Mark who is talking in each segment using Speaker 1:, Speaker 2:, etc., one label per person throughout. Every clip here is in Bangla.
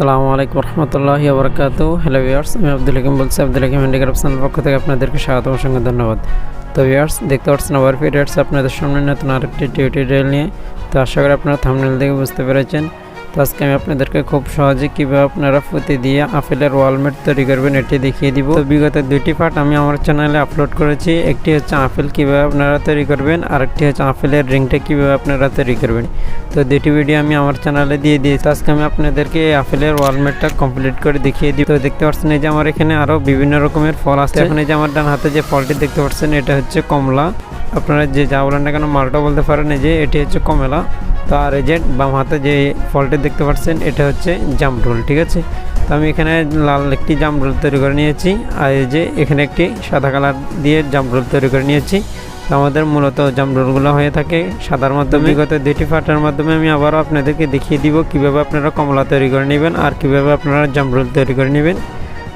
Speaker 1: আসসালামু আলাইকুম রহমতুল্লাহি বরকাত হ্যালো ভিউয়ার্স আমি আব্দুল হাকিম বলছি আব্দুল হাকিম হ্যান্ডিক্রাফট চ্যানেল পক্ষ থেকে আপনাদেরকে স্বাগত অসংখ্য ধন্যবাদ। তো ভিউয়ার্স দেখতে পাচ্ছেন ওয়ার পিরিয়ডস আপনাদের সামনে নতুন আরেকটি টিউটোরিয়াল নিয়ে। তো আশা করি আপনারা থামনেল দেখে বুঝতে পেরেছেন। তো আজকে আমি আপনাদেরকে খুব সহজে কীভাবে আপনারা ফুটি দিয়ে আপেলের ওয়ালমেট তৈরি করবেন এটি দেখিয়ে দিব। তো বিগত দুইটি পার্ট আমি আমার চ্যানেলে আপলোড করেছি। একটি হচ্ছে আপেল কীভাবে আপনারা তৈরি করবেন আর একটি হচ্ছে আপেলের রিংটা কীভাবে আপনারা তৈরি করবেন। তো দুটি ভিডিও আমি আমার চ্যানেলে দিয়ে দিয়েছি। আজকে আমি আপনাদেরকে আপেলের ওয়ালমেটটা কমপ্লিট করে দেখিয়ে দিই তো দেখতে পাচ্ছেন এই যে আমার এখানে আরও বিভিন্ন রকমের ফল আছে এখন যে আমার ডান হাতে যে ফলটি দেখতে পাচ্ছেন, এটা হচ্ছে কমলা। আপনারা যে যা বলেন না কেন মালটা বলতে পারেন। এই যে এটি হচ্ছে কমলা। তো আর এই যে বাম হাতে যে ফলটি দেখতে পাচ্ছেন এটা হচ্ছে জামরুল ঠিক আছে? তো আমি এখানে লাল একটি জামরুল তৈরি করে নিয়েছি আর এই যে এখানে একটি সাদা কালার দিয়ে জামরুল তৈরি করে নিয়েছি। তো আমাদের মূলত জামরুলগুলো হয়ে থাকে সাদার মাধ্যমে। গত দুটি ফাটার মাধ্যমে আমি আবারও আপনাদেরকে দেখিয়ে দিব কীভাবে আপনারা কমলা তৈরি করে নেবেন আর কীভাবে আপনারা জামরুল তৈরি করে নেবেন।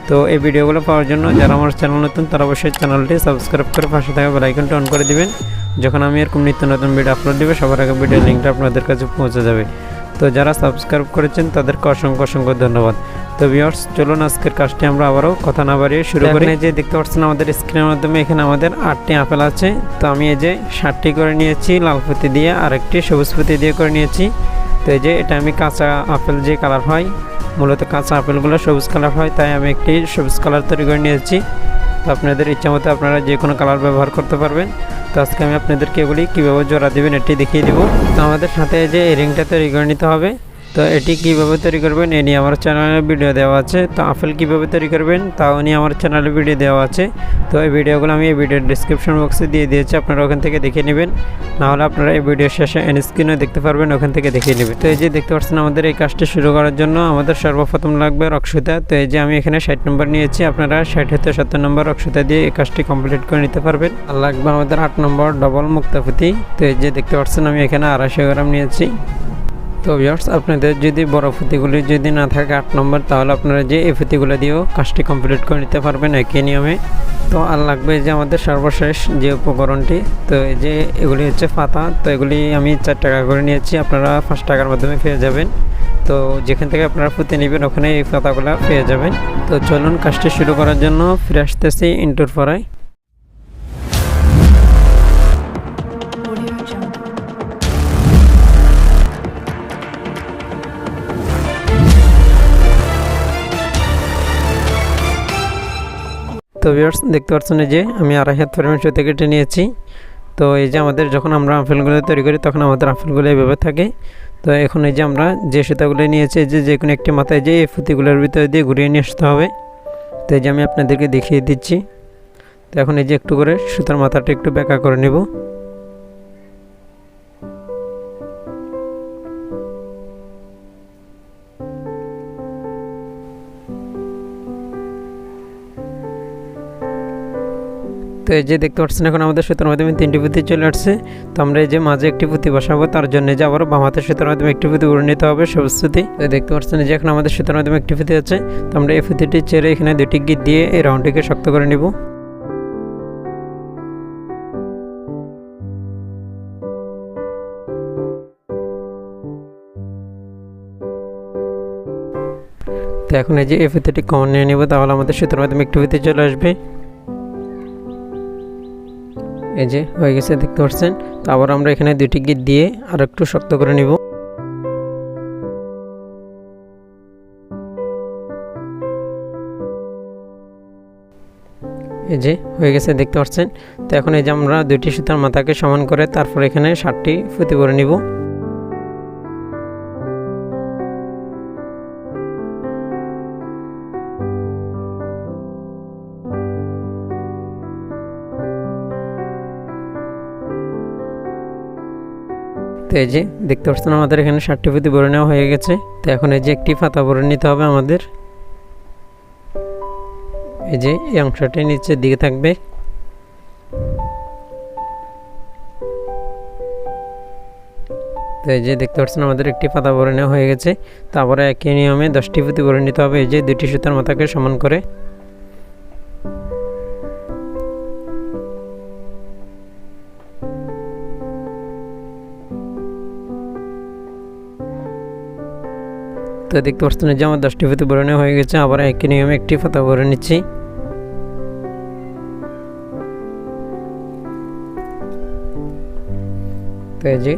Speaker 1: তো এই ভিডিওগুলো পাওয়ার জন্য যারা আমার চ্যানেল নতুন তারা অবশ্যই চ্যানেলটি সাবস্ক্রাইব করে পাশে থাকা বেলাইকনটা অন করে দিবেন। যখন আমি এরকম নিত্য নতুন ভিডিও আপলোড দেবে, সবার আগে ভিডিও লিঙ্কটা আপনাদের কাছে পৌঁছে যাবে। তো যারা সাবস্ক্রাইব করেছেন, তাদেরকে অসংখ্য অসংখ্য ধন্যবাদ। তো ভিউয়ার্স চলুন আজকের কাজটি আমরা আবারও কথা না বাড়িয়ে শুরু করি। যে দেখতে পাচ্ছেন আমাদের স্ক্রিনের মাধ্যমে এখানে আমাদের আটটি আপেল আছে। তো আমি এই যে ষাটটি করে নিয়েছি, লাল ফুতি দিয়ে আরেকটি সবুজ ফুতি দিয়ে করে নিয়েছি। তো এই যে এটা আমি কাঁচা আপেল যে কালার হয়, মূলত কাঁচা আপেলগুলো সবুজ কালার হয়, তাই আমি একটি সবুজ কালার তৈরি করে নিয়েছি। তো আপনাদের ইচ্ছা মতো আপনারা যে কোনো কালার ব্যবহার করতে পারবেন। তো আজকে আমি আপনাদেরকে এগুলি কীভাবে জোড়া দেবেন এটি দেখিয়ে দেবো। তো আমাদের সাথে যে রিংটা তৈরি করে নিতে হবে। তো এটি কীভাবে তৈরি করবেন এ নিয়ে আমার চ্যানেলে ভিডিও দেওয়া আছে। তো আপেল কীভাবে তৈরি করবেন তাও নিয়ে আমার চ্যানেলে ভিডিও দেওয়া আছে। তো এই ভিডিওগুলো আমি এই ভিডিওর ডিসক্রিপশন বক্সে দিয়ে দিয়েছি, আপনারা ওখান থেকে দেখে নেবেন। নাহলে আপনারা এই ভিডিও শেষে এন স্ক্রিনে দেখতে পারবেন, ওখান থেকে দেখে নেবেন। তো এই যে দেখতে পাচ্ছেন আমাদের এই কাজটি শুরু করার জন্য আমাদের সর্বপ্রথম লাগবে রক্সুতা। তো এই যে আমি এখানে ষাট নম্বর নিয়েছি, আপনারা ষাট হতে সত্তর নম্বর রক্সুতা দিয়ে এই কাজটি কমপ্লিট করে নিতে পারবেন। আর লাগবে আমাদের আট নম্বর ডবল মুক্তাফুতি। তো এই যে দেখতে পাচ্ছেন আমি এখানে আড়াইশো গ্রাম নিয়েছি। তো ভিউয়ার্স আপনাদের যদি বড় ফুতিগুলি যদি না থাকে আট নম্বর, তাহলে আপনারা যে এই ফুতিগুলো দিয়েও কাজটি কমপ্লিট করে নিতে পারবেন একই নিয়মে। তো আর লাগবে যে আমাদের সর্বশেষ যে উপকরণটি, তো এই যে এগুলি হচ্ছে পাতা, তো এগুলি আমি চার টাকা করে নিয়েছি, আপনারা পাঁচ টাকার মাধ্যমে পেয়ে যাবেন। তো যেখান থেকে আপনারা ফুতে নেবেন ওখানে এই পাতাগুলো পেয়ে যাবেন। তো চলুন কাজটি শুরু করার জন্য ফিরে আসতেছি ইন্টুর পরায় তো ভিউয়ার্স দেখতে পাচ্ছেন যে আমি আড়াই হাত পরিমাণ সুতো কেটে নিয়েছি। তো এই যে আমাদের যখন আমরা আফেলগুলো তৈরি করি, তখন আমাদের আফেলগুলো এভাবে থাকে। তো এখন এই যে আমরা যে সুতাগুলো নিয়েছি যে যে কোনো একটি মাথায় যে এই ফুতিগুলোর ভিতরে দিয়ে ঘুরিয়ে নিয়ে আসতে হবে। তো এই যে আমি আপনাদেরকে দেখিয়ে দিচ্ছি। তো এখন এই যে একটু করে সুতার মাথাটা একটু ব্যাকা করে নেব। এই যে দেখতে পাচ্ছেন, এখন আমাদের সুতার মাধ্যমে তিনটি পুঁতি চলে আসছে। তো আমরা এই যে মাঝে একটি পুঁতি বসাবো, তার জন্য যে আবারও বাম হাতের সুতার মাধ্যমে একটি পুঁতি করে নিতে হবে, সবুজ পুঁতি দেখতে পাচ্ছেন যে এখন আমাদের সুতার মাধ্যমে একটি পুঁতি আছে। তো আমরা এই পুঁতিটি ছেড়ে এখানে দুটি গিট দিয়ে এই রাউন্ডটিকে শক্ত করে নিব। তো এখন এই যে এই ফিতেটি কমন নিয়ে নেব, তাহলে আমাদের সুতার মাধ্যমে একটি ফিতে চলে আসবে। এই যে হয়ে গেছে, দেখতে পাচ্ছেন? তো আবার আমরা এখানে দুটি গিট দিয়ে আর একটু শক্ত করে নিব। এই যে হয়ে গেছে, দেখতে পাচ্ছেন? তো এখন এই যে আমরা দুইটি সুতার মাথাকে সমান করে তারপর এখানে ষাটটি ফুতি করে নিব। তো এই যে দেখতে পাচ্ছেন আমাদের এখানে ষাটটি পুঁতি ভরে নেওয়া হয়ে গেছে। তো এখন এই যে একটি পাতা ভরে নিতে হবে আমাদের। এই যে এই অংশটি নিচের দিকে থাকবে। তো এই যে দেখতে পাচ্ছেন আমাদের একটি পাতা ভরে নেওয়া হয়ে গেছে। তারপরে একই নিয়মে দশটি পুঁতি ভরে নিতে হবে। এই যে দুটি সুতার মাথাকে সমান করে। তো দেখতে পাচ্ছেন যে আমার দশটি ফিতে ভরে হয়ে গেছে, আবার একই নিয়মে একটি ফাতা ভরে নিচ্ছি। তো এই যে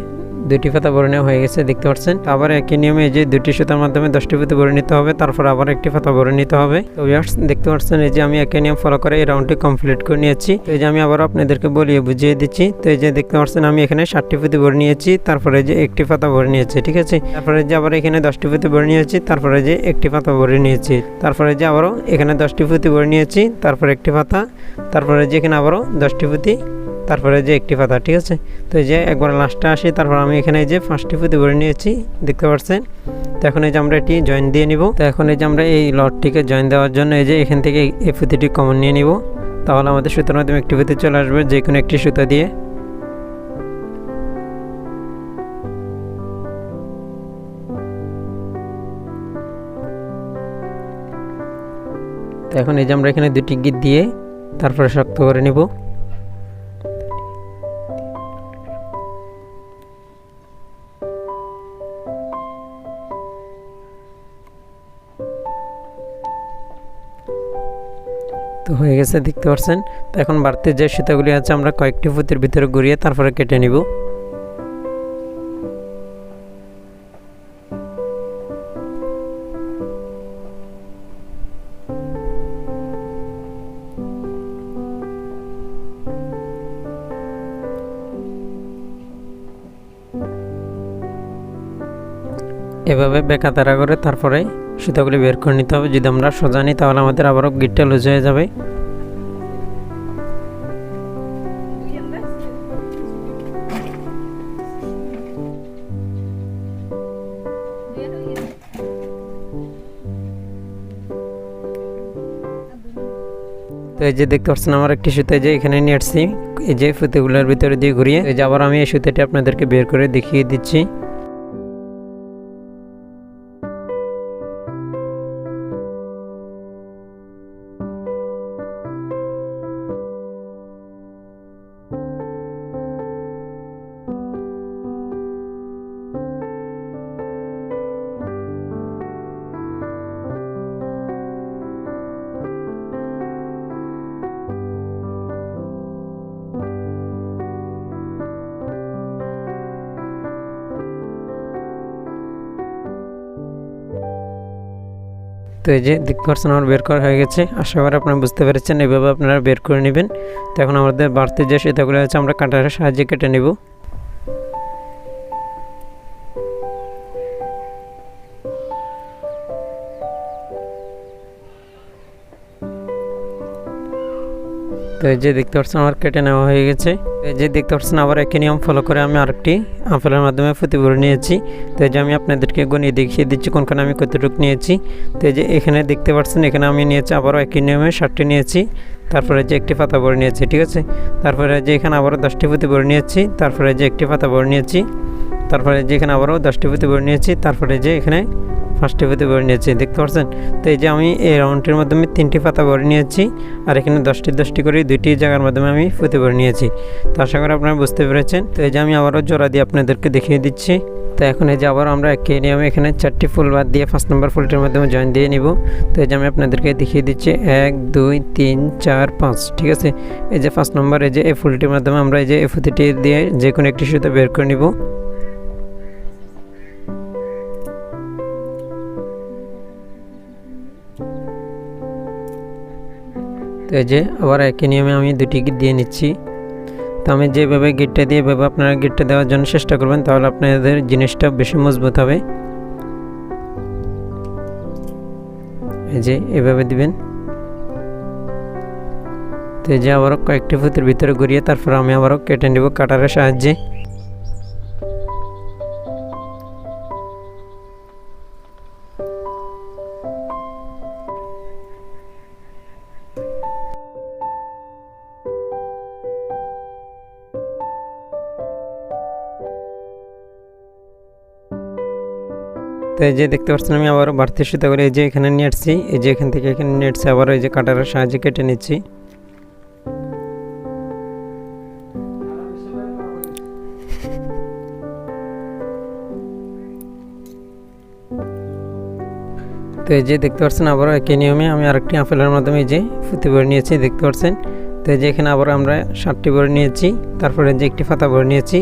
Speaker 1: দুটি পাতা ভরে নেওয়া হয়ে গেছে, দেখতে পাচ্ছেন? আবার একই নিয়মে এই যে দুটি সুতার মাধ্যমে দশটি ফিতে ভরে নিতে হবে, তারপর আবার একটি পাতা ভরে নিতে হবে। তো ভিউয়ার্স দেখতে পাচ্ছেন এই যে আমি একই নিয়ম ফলো করে এই রাউন্ডটি কমপ্লিট করে নিয়েছি। তো এই যে আমি আবার আপনাদেরকে বলিয়ে বুঝিয়ে দিচ্ছি, তো এই যে দেখতে পাচ্ছেন আমি এখানে ষাটটি ফিতে ভরে নিয়েছি তারপরে যে একটি পাতা ভরে নিয়েছি ঠিক আছে? তারপরে যে আবার এখানে দশটি ফিতে ভরে নিয়েছি তারপরে যে একটি পাতা ভরে নিয়েছি তারপরে যে আবারও এখানে দশটি ফুতি ভরে নিয়েছি তারপরে একটি পাতা, তারপরে যে এখানে আবারও দশটি ফুতি তারপরে যে একটি পাতা, ঠিক আছে? তো এই যে একবার লাস্টটা আসি, তারপর আমি এখানে যে পাঁচটি পুঁতি ভরে নিয়েছি, দেখতে পাচ্ছেন? তো এখন এই যে আমরা এটি জয়েন দিয়ে নিব। তো এখন এই যে আমরা এই লটটিকে জয়েন দেওয়ার জন্য এই যে এখান থেকে এই পুঁতিটি কমন নিয়ে নিব। তাহলে আমাদের সুতার মাধ্যমে একটি পুঁতি চলে আসবে, যে কোনো একটি সুতা দিয়ে। তো এখন এই যে আমরা এখানে দুটি গিট দিয়ে তারপরে শক্ত করে নিব। তো হয়ে গেছে, দেখতে পাচ্ছেন তো এখন বাড়তি যে সুতাগুলি আছে, আমরা কয়েকটি ফুতের ভিতরে ঘুরিয়ে তারপরে কেটে নিব। এভাবে বেকা তারা করে তারপরে সুতাগুলি বের করে নিতে হবে। যদি আমরা সোজা নিই, তাহলে আমাদের আবারও গিটটা লুজ হয়ে যাবে। তো এই যে দেখতে পাচ্ছেন, আমার একটি সুতা যে এখানে নিয়ে আসছি। এই যে ফুতেগুলোর ভিতরে দিয়ে ঘুরিয়ে, এই যে আবার আমি এই সুতাটি আপনাদেরকে বের করে দেখিয়ে দিচ্ছি। তো এই যে দেখতে পাচ্ছেন আমার বের করা হয়ে গেছে। আশা করি আপনারা বুঝতে পেরেছেন, এভাবে আপনারা বের করে নেবেন। তো এখন আমাদের বাড়তি যে সেটাগুলো আছে, আমরা কাটারের সাহায্যে কেটে নেব। তো এই যে দেখতে পাচ্ছেন আমার কেটে নেওয়া হয়ে গেছে। যে দেখতে পাচ্ছেন, আবার একই নিয়ম ফলো করে আমি আরেকটি আপেলের মাধ্যমে ভরে নিয়েছি। তো এই যে আমি আপনাদেরকে গণিয়ে দেখিয়ে দিচ্ছি, কোনখানে আমি কতটুকু নিয়েছি। তো এই যে এখানে দেখতে পাচ্ছেন, এখানে আমি নিয়েছি, আবারও একই নিয়মে ষাটটি নিয়েছি। তারপরে যে একটি পাতা ভরে নিয়েছি, ঠিক আছে? তারপরে যে এখানে আবারও দশটি পুঁতি ভরে নিয়েছি, তারপরে যে একটি পাতা ভরে নিয়েছি। তারপরে যে এখানে আবারও দশটি পুঁতি ভরে নিয়েছি, তারপরে যে এখানে ফার্স্টে পুঁতি ভরে নিয়েছি, দেখতে পাচ্ছেন তো এই যে আমি এই রাউন্ডটির মাধ্যমে তিনটি পাতা ভরে নিয়েছি, আর এখানে দশটি দশটি করে দুইটি জায়গার মাধ্যমে আমি পুঁতি ভরে নিয়েছি। তো আশা করি আপনারা বুঝতে পেরেছেন। তো এই যে আমি আবারও জোড়া দিয়ে আপনাদেরকে দেখিয়ে দিচ্ছি। তো এখন এই যে আবার আমরা একই নিয়মে এখানে চারটি ফুল বাদ দিয়ে ফার্স্ট নাম্বার ফুলটির মাধ্যমে জয়েন দিয়ে নিব। তো এই যে আমি আপনাদেরকে দেখিয়ে দিচ্ছি, এক, দুই, তিন, চার, পাঁচ, ঠিক আছে? এই যে ফার্স্ট নাম্বার এই যে এই ফুলটির মাধ্যমে আমরা এই যে এই ফুতিটি দিয়ে যে কোনো একটি সুতো বের করে নিব। তো এই যে, আবার একই নিয়মে আমি দুটি গিট দিয়ে নিচ্ছি। তো আমি যেভাবে গিটটা দিয়ে এভাবে আপনারা গিটটা দেওয়ার জন্য চেষ্টা করবেন, তাহলে আপনাদের জিনিসটা বেশি মজবুত হবে। এই যে, এভাবে দিবেন। তো এই যে, আবারও কয়েকটি ফুতের ভিতরে ঘুরিয়ে তারপর আমি আবারও কেটে নেব কাটারের সাহায্যে। তো এই যে দেখতে পাচ্ছেন, আমি আবার বাড়তি সুতা করে এই যে এখানে নিয়ে আসছি। এই যে এখান থেকে এখানে নিয়ে আসছি আবারও এই যে কাটারের সাহায্যে কেটে নিচ্ছি। তো এই যে দেখতে পাচ্ছেন, আবারও একই নিয়মে আমি আরেকটি আপেলের মাধ্যমে এই যে ফুতি ভরে নিয়েছি, দেখতে পাচ্ছেন। তো এই যে এখানে আবার আমরা ষাটটি ভরে নিয়েছি, তারপরে যে একটি ফাতা ভরে নিয়েছি,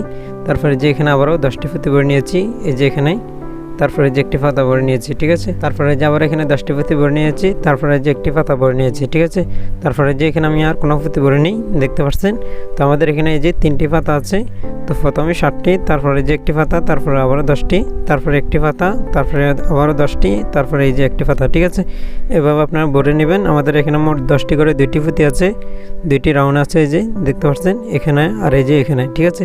Speaker 1: তারপরে যে এখানে আবারও দশটি ফুতি ভরে নিয়েছি, এই যে এখানে তারপরে যে একটি পাতা ভরে নিয়েছি, ঠিক আছে? তারপরে যে আবার এখানে দশটি পুঁতি ভরে নিয়েছি, তারপরে যে একটি পাতা ভরে নিয়েছি, ঠিক আছে? তারপরে যে এখানে আমি আর কোনো পুঁতি ভরে নিই, দেখতে পাচ্ছেন? তো আমাদের এখানে এই যে তিনটি পাতা আছে, তো প্রথমে ষাটটি তারপরে যে একটি পাতা, তারপরে আবারও দশটি, তারপরে একটি পাতা, তারপরে আবারও দশটি, তারপরে এই যে একটি পাতা, ঠিক আছে? এভাবে আপনারা ভরে নেবেন। আমাদের এখানে মোট দশটি করে দুইটি পুঁতি আছে, দুইটি রাউন্ড আছে এই যে, দেখতে পাচ্ছেন? এখানে আর এই যে এখানে, ঠিক আছে?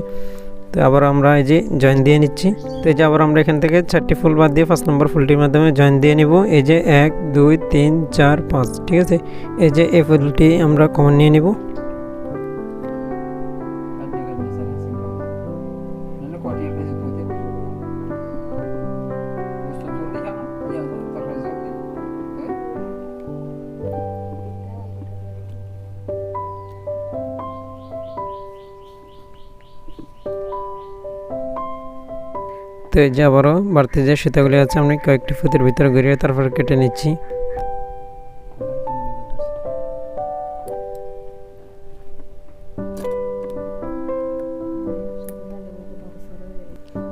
Speaker 1: তো আবার আমরা এই যে জয়েন দিয়ে নিচ্ছি। তো এই যে আবার আমরা এখান থেকে চারটি ফুল বাদ দিয়ে পাঁচ নম্বর ফুলটির মাধ্যমে জয়েন দিয়ে নিব। এই যে এক, দুই, তিন, চার, পাঁচ, ঠিক আছে? এই যে এই ফুলটি আমরা কমন নিয়ে নিব। তো এই যে আবারও বাড়তি যে সুতাগুলি আছে, আমি কয়েকটি ফুতের ভিতরে ঘুরিয়ে তারপর কেটে নিচ্ছি।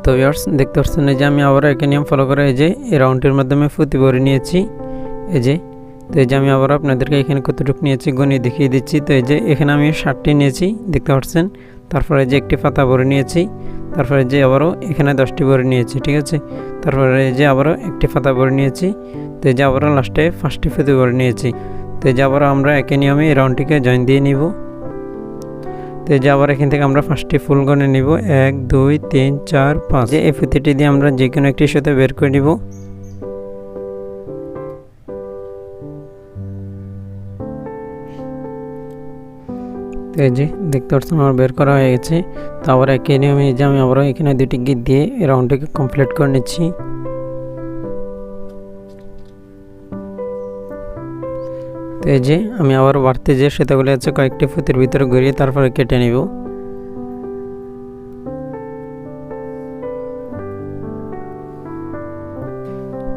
Speaker 1: তো ইয়ার্স দেখতে পাচ্ছেন যে আমি আবারও একই নিয়ম ফলো করে এই যে, এই রাউন্ডটির মাধ্যমে ফুতি ভরে নিয়েছি। এই যে, তো এই যে আমি আবার আপনাদেরকে এখানে কতটুকু নিয়েছি গণিয়ে দেখিয়ে দিচ্ছি। তো এই যে, এখানে আমি ষাটটি নিয়েছি, দেখতে পাচ্ছেন। তারপরে যে একটি পাতা ভরে নিয়েছি। তারপরে যে আবারও এখানে দশটি ভরে নিয়েছি, ঠিক আছে? তারপরে যে আবারও একটি ফাতা ভরে নিয়েছি, তো যে আবারও লাস্টে ফার্স্টটি ফুতি ভরে নিয়েছি। তো যে আবারও আমরা একে নিয়মে এই রাউন্ডটিকে জয়েন দিয়ে নিব। তো যে আবার এখান থেকে আমরা ফার্স্টটি ফুল গণে নিব। এক, দুই, তিন, চার, পাঁচ। এই ফুতিটি দিয়ে আমরা যে কোনো একটি সাথে বের করে নিব। এই যে দেখতে পাচ্ছেন, আমার বের করা হয়ে গেছে। তো আবার একই নিয়মে যে আমি আবারও এখানে দুটি গিট দিয়ে এই রাউন্ডটিকে কমপ্লিট করে নিচ্ছি। তো এই যে আমি আবার বাড়তে যে সেতাগুলি আছে কয়েকটি ফুতের ভিতরে ঘুরিয়ে তারপরে কেটে নিব।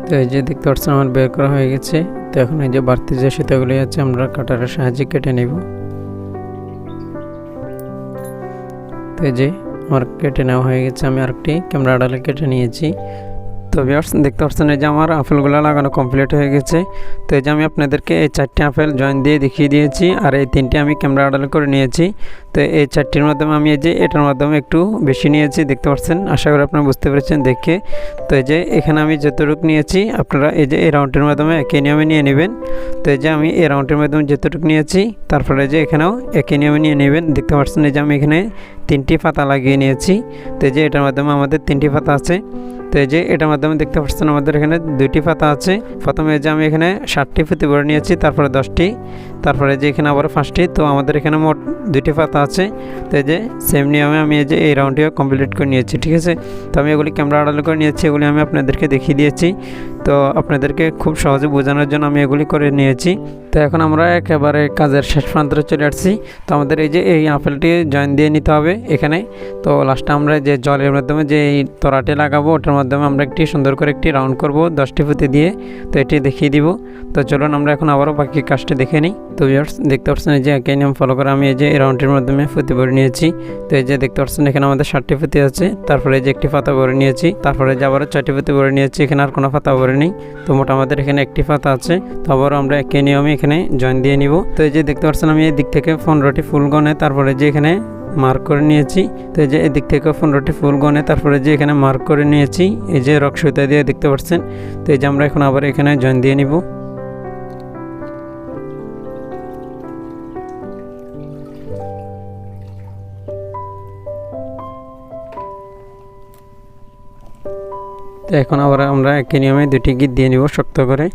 Speaker 1: তো এই যে দেখতে পাচ্ছেন, আমার বের করা হয়ে গেছে। তো এখন এই যে বাড়তি যে সুতাগুলি আছে আমরা কাটারের সাহায্যে কেটে নেব। তো যে আমার কেটে নেওয়া হয়ে গেছে, আমি আরেকটি ক্যামেরা আড়ালে কেটে নিয়েছি। তো ভিউয়ার্স দেখতে পাচ্ছেন এই যে আমার আপেলগুলো লাগানো কমপ্লিট হয়ে গেছে। তো এই যে আমি আপনাদেরকে এই চারটি আপেল জয়েন দিয়ে দেখিয়ে দিয়েছি, আর এই তিনটি আমি ক্যামেরা আড়ালে করে নিয়েছি। তো এই চারটির মাধ্যমে আমি এই যে এটার মাধ্যমে একটু বেশি নিয়েছি, দেখতে পাচ্ছেন? আশা করি আপনারা বুঝতে পেরেছেন দেখে। তো এই যে এখানে আমি যতটুকু নিয়েছি, আপনারা এই যে এই রাউন্ডের মাধ্যমে একই নিয়মে নিয়ে নেবেন। তো এই যে আমি এই রাউন্ডের মাধ্যমে যতটুকু নিয়েছি, তারপরে যে এখানেও একই নিয়মে নিয়ে নেবেন, দেখতে পাচ্ছেন? এই যে আমি এখানে তিনটি পাতা লাগিয়ে নিয়েছি। তো যে এটার মাধ্যমে আমাদের তিনটি পাতা আছে। তো এই যে এটার মাধ্যমে দেখতে পাচ্ছেন আমাদের এখানে দুইটি পাতা আছে। প্রথমে যে আমি এখানে ষাটটি ফুটি ভরে নিয়েছি, তারপরে দশটি, তারপরে যে এখানে আবার পাঁচটি। তো আমাদের এখানে মোট দুইটি পাতা আছে। তো এই যে সেম নিয়মে আমি এই যে এই রাউন্ডটিও কমপ্লিট করে নিয়েছি, ঠিক আছে? তো আমি এগুলি ক্যামেরা আড়ালে করে নিয়েছি, এগুলি আমি আপনাদেরকে দেখিয়ে দিয়েছি। তো আপনাদেরকে খুব সহজে বোঝানোর জন্য আমি এগুলি করে নিয়েছি। তো এখন আমরা একেবারে কাজের শেষ প্রান্তে চলে আসছি। তো আমাদের এই যে এই আপেলটি জয়েন দিয়ে নিতে হবে এখানে। তো লাস্টে আমরা যে জলের মাধ্যমে যে এই তরাটি লাগাবো, ওটার মাধ্যমে আমরা একটি সুন্দর করে একটি রাউন্ড করব দশটি ফুতে দিয়ে। তো এটি দেখিয়ে দিব। তো চলুন আমরা এখন আবারও বাকি কাজটি দেখে নিই। তো ভিউয়ার্স দেখতে পাচ্ছেন এই যে একই নিয়ম ফলো করে আমি এই যে রাউন্ডটির মাধ্যমে ফুতে ভরে নিয়েছি। তো এই যে দেখতে পাচ্ছেন এখানে আমাদের ষাটটি ফুতে আছে। তারপরে এই যে একটি পাতা ভরে নিয়েছি। তারপরে যে আবারও ছয়টি ফুতে ভরে নিয়েছি। এখানে আর কোনো পাতা ভরে নেই। তো মোট আমাদের এখানে একটি পাতা আছে। তো আবারও আমরা একে নিয়মে এখানে জয়েন দিয়ে নিব। তো এই যে দেখতে পাচ্ছেন আমি এই দিক থেকে পনেরোটি ফুল গনে তারপরে যে এখানে মার্ক করে নিয়েছি। তো এই যে এদিক থেকে পনেরোটি ফুল গনে তারপরে যে এখানে মার্ক করে নিয়েছি। এই যে রক দিয়ে দেখতে পাচ্ছেন। তো এই যে আমরা এখন আবার এখানে জয়েন দিয়ে নিব। তো এখন আবার আমরা একই নিয়মে দুটি গিট দিয়ে নিব শক্ত করে।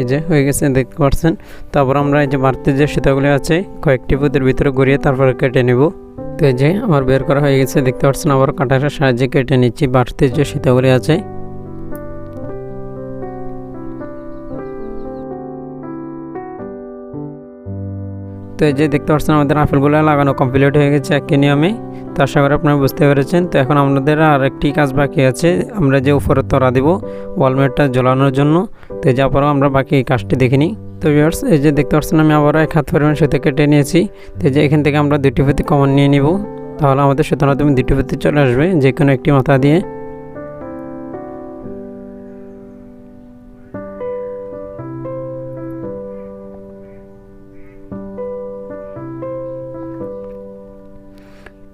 Speaker 1: এই যে হয়ে গেছে, দেখতে পাচ্ছেন? তারপর আমরা এই যে বাড়তি যে সুতাগুলি আছে, কয়েকটি পুঁতির ভিতরে ঘুরিয়ে তারপরে কেটে নেব। তো এই যে আমার বের করা হয়ে গেছে, দেখতে পাচ্ছেন আবার কাঁটারের সাহায্যে কেটে নিচ্ছি, বাড়তি যে সুতাগুলি আছে। তো এই যে দেখতে পাচ্ছেন আমাদের আপেলগুলো লাগানো কমপ্লিট হয়ে গেছে একই নিয়মে তো আশা করি আপনারা বুঝতে পেরেছেন। তো এখন আমাদের আর একটি কাজ বাকি আছে। আমরা যে উপরে তরা দিব ওয়ালমেটটা ঝোলানোর জন্য। তো যে আবারও আমরা বাকি কাজটি দেখে নিই। তো ভিউয়ার্স এই যে দেখতে পাচ্ছেন আমি আবারও এক হাত পরিমাণ সুতো কেটে নিয়েছি। তো যে এখান থেকে আমরা দুটি ফুটি কমন নিয়ে নিব। তাহলে আমাদের সুতোর মাধ্যমে দুটি ফুটি চলে আসবে। যে কোনো একটি মাথা দিয়ে।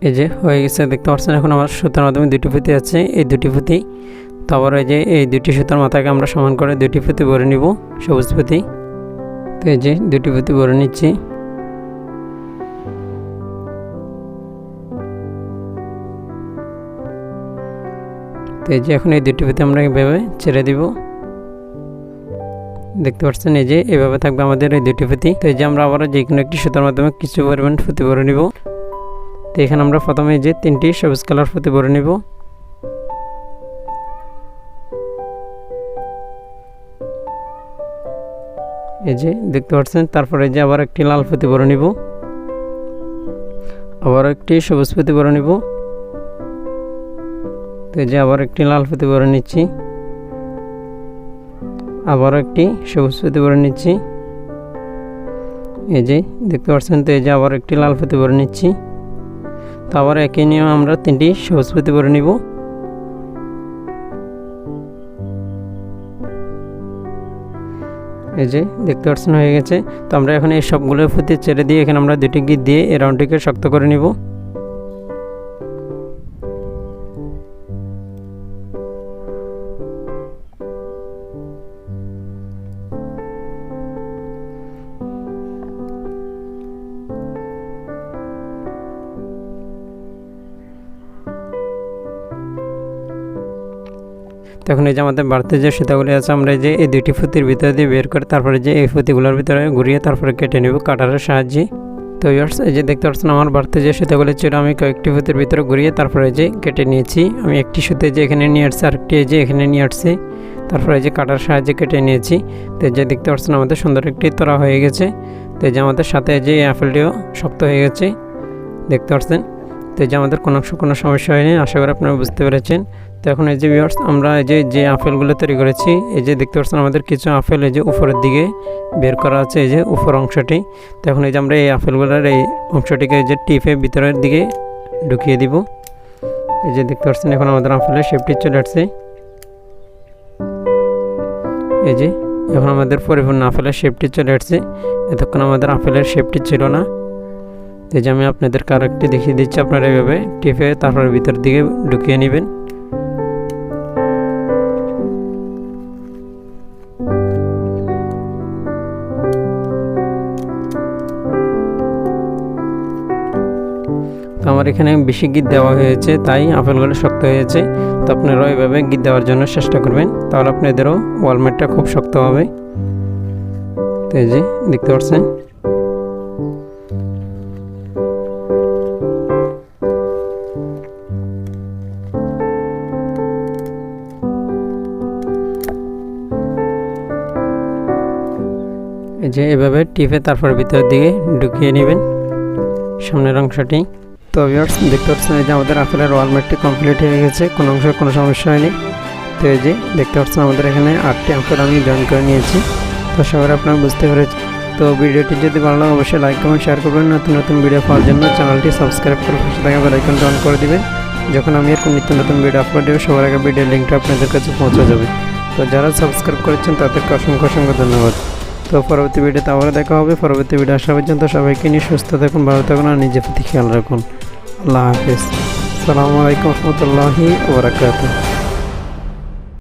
Speaker 1: এই যে হয়ে গেছে, দেখতে পাচ্ছেন এখন আমার সুতার মাধ্যমে দুটি পুঁতি আছে। এই দুটি পুঁতি তারপর এই যে এই দুটি সুতার মাথাকে আমরা সমান করে দুটি পুঁতি ভরে নিব, সবুজ পুঁতি। তো এই যে দুটি পুঁতি ভরে নিচ্ছি। তো এই যে এখন এই দুটি পুঁতি আমরা এইভাবে ছেড়ে দিব। দেখতে পাচ্ছেন এই যে এভাবে থাকবে আমাদের এই দুটি পুঁতি। তো এই যে আমরা আবার যে কোনো একটি সুতার মাধ্যমে কিছু পরিমাণ পুঁতি ভরে নিব। তো এখানে আমরা প্রথমে যে তিনটি সবুজ কালার ফুতে ভরে নিব। এই যে দেখতে পাচ্ছেন, তারপরে যে আবার একটি লাল ফুতে ভরে নিব। আবার একটি সবুজ ফুতে ভরে নিব। তো এই যে আবার একটি লাল ফুতে ভরে নিচ্ছি। আবার একটি সবুজ ফুতে ভরে নিচ্ছি। এই যে দেখতে পাচ্ছেন, তো এই যে আবার একটি লাল ফুতে ভরে নিচ্ছি। আবার একই নিয়ম আমরা তিনটি সবুজ পুঁতি করে নিব। এই যে, দেখতে পাচ্ছেন, হয়ে গেছে। তো আমরা এখন এই সবগুলোর প্রতি ছেড়ে দিয়ে এখানে আমরা দুটি গিট দিয়ে এই রাউন্ডটিকে শক্ত করে নিব। তখন এই যে আমাদের বাড়তে যে সুতাগুলি আছে, আমরা যে এই দুইটি ফুতির ভিতরে দিয়ে বের করে তারপরে যে এই ফুতিগুলোর ভিতরে ঘুরিয়ে তারপরে কেটে নেব কাটারের সাহায্যে। তো ইয়ার্স এই যে দেখতে পাচ্ছেন আমার বাড়তে যে সুতাগুলি ছিল, আমি কয়েকটি ফুতির ভিতরে ঘুরিয়ে তারপরে যে কেটে নিয়েছি। আমি একটি সুতে যে এখানে নিয়ে আসছি, আরেকটি যে এখানে নিয়ে আসছি, তারপরে যে কাটার সাহায্যে কেটে নিয়েছি। তো যে দেখতে পাচ্ছেন আমাদের সুন্দর একটি তোরা হয়ে গেছে। তো যে আমাদের সাথে যে অ্যাপেলটিও শক্ত হয়ে গেছে। দেখতে পাচ্ছেন? তো এই যে আমাদের কোনো কোনো সমস্যা হয়নি। আশা করি আপনারা বুঝতে পেরেছেন। তো এখন এই যে ভিউয়ার্স আমরা এই যে যে আপেলগুলো তৈরি করেছি, এই যে দেখতে পাচ্ছেন আমাদের কিছু আপেল এই যে উপরের দিকে বের করা আছে, এই যে উপর অংশটি। তো এখন এই যে আমরা এই আপেলগুলোর এই অংশটিকে এই যে টিপে ভিতরের দিকে ঢুকিয়ে দিব। এই যে দেখতে পাচ্ছেন এখন আমাদের আপেলের শেপটি চলে আসছে। এই যে, এখন আমাদের পরিপূর্ণ আপেলের শেপটি চলে আসছে। এতক্ষণ আমাদের আপেলের শেপটি ছিল না। এই যে আমি আপনাদের কারেক্টটি দেখিয়ে দিচ্ছি, আপনারা এইভাবে টিপে তারপরে ভিতর দিকে ঢুকিয়ে নেবেন। আমার এখানে বেশি গিট দেওয়া হয়েছে, তাই আপেলগুলো শক্ত হয়েছে। তো আপনারাও এভাবে গিট দেওয়ার জন্য চেষ্টা করবেন। তাহলে আপনাদেরও ওয়ালমেটটা খুব শক্ত হবে। তো এই যে, দেখতে পাচ্ছেন? যে এভাবে টিপে তারপর ভিতরের দিকে ঢুকিয়ে নেবেন। সামনের অংশটি। তো ভিউয়ার্স দেখতে পাচ্ছেন যে আমাদের আপেলের ওয়ালমেটটি কমপ্লিট হয়ে গেছে, কোনো অংশে কোনো সমস্যা হয়নি। তো এই যে দেখতে পাচ্ছেন আমাদের এখানে আটটি আপেল আমি জয়েন করে নিয়েছি। তো সবাই আপনারা বুঝতে পেরেছি তো ভিডিওটি যদি ভালো লাগে, অবশ্যই লাইক কমেন্ট শেয়ার করবেন। নতুন নতুন ভিডিও পাওয়ার জন্য চ্যানেলটি সাবস্ক্রাইব করে পাশে থাকা বেল আইকনটা অন করে দেবেন। যখন আমি এরকম নিত্য নতুন ভিডিও আপলোড দেবো, সবার আগে ভিডিও লিঙ্কটা আপনাদের কাছে পৌঁছে যাবে। তো যারা সাবস্ক্রাইব করেছেন, তাদেরকে অসংখ্য অসংখ্য ধন্যবাদ। তো পরবর্তী ভিডিওতে আবার দেখা হবে। পরবর্তী ভিডিও আসা পর্যন্ত সবাইকে নিয়ে সুস্থ থাকুন, ভালো থাকুন আর নিজের প্রতি খেয়াল রাখুন। আল্লাহ হাফিজ। আসসালামু আলাইকুম রহমতুল্লাহি ওবরাকাতুহ